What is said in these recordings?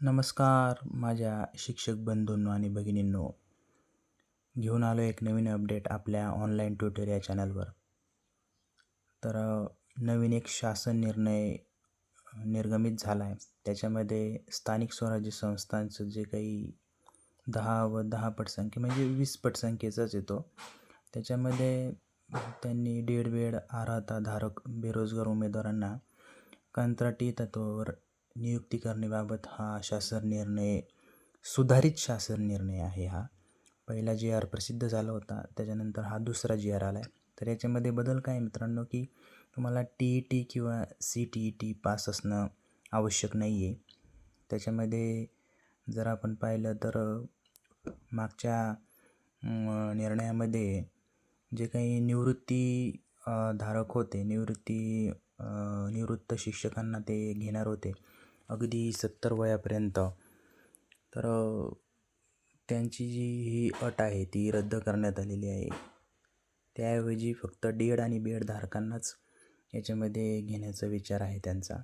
नमस्कार माझ्या शिक्षक बंधूंनो आणि भगिनींनो. घेऊन आलो एक नवीन अपडेट आपल्या ऑनलाईन ट्युटर या चॅनलवर तर नवीन एक शासन निर्णय निर्गमित झाला आहे त्याच्यामध्ये स्थानिक स्वराज्य संस्थांचं जे काही दहा व दहा पटसंख्या म्हणजे वीस पटसंख्येचाच येतो त्याच्यामध्ये त्यांनी डेड बेड आराता धारक बेरोजगार उमेदवारांना कंत्राटी तत्वावर नियुक्ती करण्याबाबत हा शासन निर्णय सुधारित शासन निर्णय आहे हा. पहिला जी आर प्रसिद्ध झाला होता त्याच्यानंतर हा दुसरा जी आर आला आहे तर याच्यामध्ये बदल काय मित्रांनो की तुम्हाला टी ई टी किंवा C T E T pass असणं आवश्यक नाही आहे त्याच्यामध्ये जर आपण पाहिलं तर मागच्या निर्णयामध्ये जे काही निवृत्ती धारक होते निवृत्ती निवृत्त शिक्षकांना ते घेणार होते अगदी सत्तर वयापर्यंत. तर त्यांची जी ही अट आहे ती रद्द करण्यात आलेली आहे. त्याऐवजी फक्त डेड आणि बी एड धारकांनाच याच्यामध्ये घेण्याचा विचार आहे त्यांचा.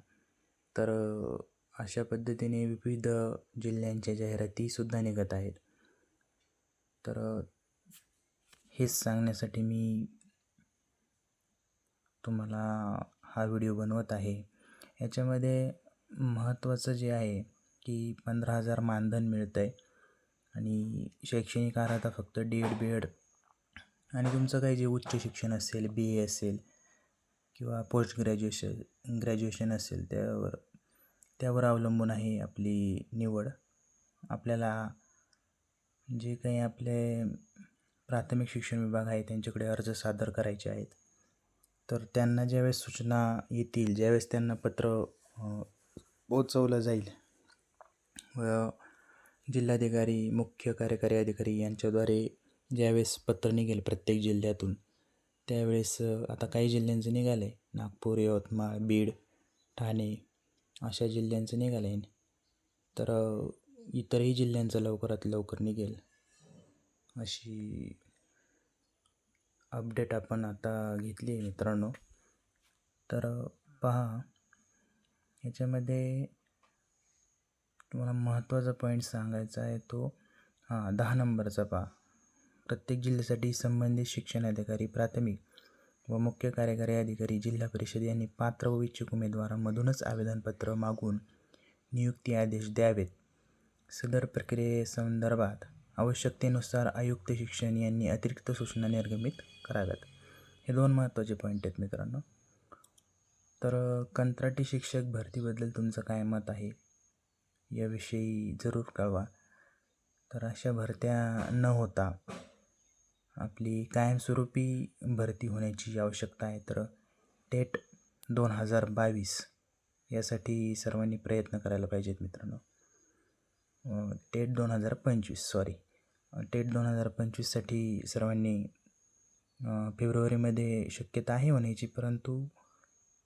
तर अशा पद्धतीने विविध जिल्ह्यांच्या जाहिरातीसुद्धा निघत आहेत. तर हेच सांगण्यासाठी मी तुम्हाला हा व्हिडिओ बनवत आहे. याच्यामध्ये महत्त्वाचं जे आहे की पंधरा हजार मानधन मिळतं आहे आणि शैक्षणिक अर्हता फक्त डी एड बी एड आणि तुमचं काही जे उच्च शिक्षण असेल बी ए असेल किंवा पोस्ट ग्रॅज्युएशन ग्रॅज्युएशन असेल त्यावर त्यावर अवलंबून आहे आपली निवड. आपल्याला जे काही आपले प्राथमिक शिक्षण विभाग आहे त्यांच्याकडे अर्ज सादर करायचे आहेत. तर त्यांना ज्यावेळेस सूचना येतील ज्यावेळेस त्यांना पत्र पोचवलं जाईल. व जिल्हाधिकारी मुख्य कार्यकारी अधिकारी यांच्याद्वारे ज्यावेळेस पत्र निघेल प्रत्येक जिल्ह्यातून त्यावेळेस आता काही जिल्ह्यांचं निघालं आहे नागपूर यवतमाळ बीड ठाणे अशा जिल्ह्यांचं निघालं आहे तर इतरही जिल्ह्यांचं लवकरात लवकर निघेल अशी अपडेट आपण आता घेतली आहे मित्रांनो. तर पहा याच्यामध्ये तुम्हाला महत्त्वाचा पॉईंट सांगायचा आहे तो हां दहा नंबरचा पहा. प्रत्येक जिल्ह्यासाठी संबंधित शिक्षण अधिकारी प्राथमिक व मुख्य कार्यकारी अधिकारी जिल्हा परिषद यांनी पात्र व इच्छुक उमेदवारांमधूनच आवेदनपत्र मागून नियुक्ती आदेश द्यावेत. सदर प्रक्रियेसंदर्भात आवश्यकतेनुसार आयुक्त शिक्षण यांनी अतिरिक्त सूचना निर्गमित कराव्यात. हे दोन महत्त्वाचे पॉईंट आहेत मित्रांनो. तर कंत्राटी शिक्षक भरतीबद्दल तुमचं काय मत आहे? याविषयी जरूर कळवा. तर अशा भरत्या न होता आपली कायमस्वरूपी भरती होण्याची आवश्यकता आहे तर टेट दोन हजार बावीस यासाठी सर्वांनी प्रयत्न करायला पाहिजेत मित्रांनो. टेट दोन हजार पंचवीस सॉरी टेट दोन हजार पंचवीससाठी सर्वांनी फेब्रुवारीमध्ये शक्यता आहे होण्याची परंतु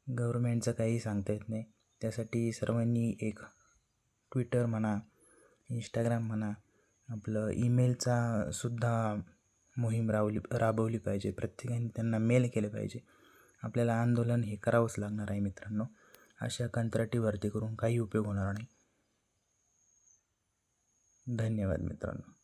गव्हर्मेंटचं काही सांगता येत नाही. त्यासाठी सर्वांनी एक ट्विटर म्हणा इंस्टाग्राम म्हणा आपलं ईमेलचा सुद्धा मोहीम रावली राबवली पाहिजे. प्रत्येकाने त्यांना मेल केले पाहिजे. आपल्याला आंदोलन हे करावंच लागणार आहे मित्रांनो. अशा कंत्राटी भरती करून काही उपयोग होणार नाही. धन्यवाद मित्रांनो.